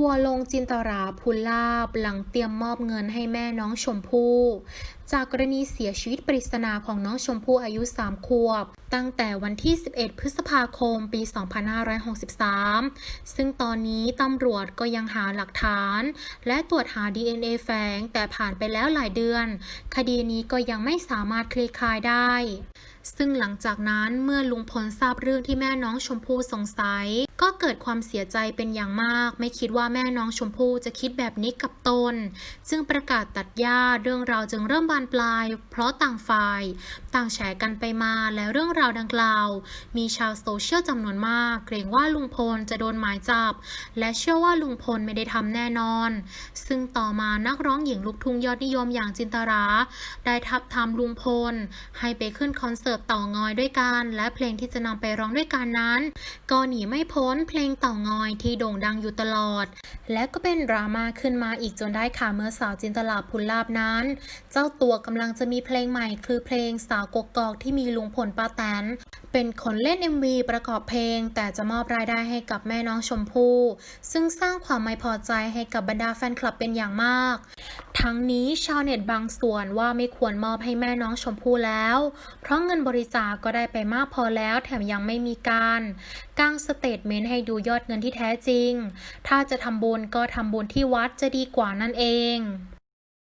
ทัวลงจินตราภูลาบหลังเตรียมมอบเงินให้แม่น้องชมพู่ จากกรณีเสียชีวิตปริศนาของน้องชมพู่อายุ 3 ขวบ ตั้งแต่วันที่ 11 พฤษภาคม ปี 2563 ซึ่งตอนนี้ตำรวจก็ยังหาหลักฐาน และตรวจหา DNA แฝงแต่ผ่านไปแล้วหลายเดือน คดีนี้ก็ยังไม่สามารถคลี่คลายได้ ซึ่งหลังจากนั้นเมื่อลุงพลทราบเรื่องที่แม่น้องชมพู่สงสัย ก็เกิดความเสียใจเป็นอย่างมาก ไม่คิดว่าแม่น้องชมพู่จะคิดแบบนี้กับตน จึงประกาศตัดญาติเรื่องราวจึงเริ่มบานปลาย เพราะต่างฝ่าย ต่างแฉกันไปมาและเรื่องราวดังกล่าว มีชาวโซเชียลจำนวนมาก เกรงว่าลุงพลจะโดนหมายจับ และเชื่อว่าลุงพลไม่ได้ทำแน่นอน ซึ่งต่อมานักร้องหญิงลูกทุ่งยอดนิยมอย่างจินตรา ได้ทับทามลุงพล ให้ไปขึ้นคอนเสิร์ตเต่างอยด้วยกัน และเพลงที่จะนำไปร้องด้วยกันนั้น ก็หนีไม่พ้นเพลงเต่างอยที่โด่งดังอยู่ตลอด และก็เป็นดราม่าขึ้นมาอีกจนได้ค่ะเมื่อสาวจินตลาพุลลาบนั้น เจ้าตัวกำลังจะมีเพลงใหม่คือเพลงสาวกกอกที่มีลุงพลป้าแตนเป็นคนเล่น MV ประกอบเพลง แต่จะมอบรายได้ให้กับแม่น้องชมพู่ซึ่งสร้างความไม่พอใจให้กับบรรดาแฟนคลับเป็นอย่างมาก ทั้งนี้ชาวเน็ตบางส่วนว่าไม่ควรมอบให้แม่น้องชมพู่แล้ว เพราะเงินบริจาคก็ได้ไปมากพอแล้วแถมยังไม่มีการกางสเตทเมนต์ให้ดูยอดเงินที่แท้จริง ถ้าจะทำบุญก็ทำบุญที่วัดจะดีกว่านั่นเอง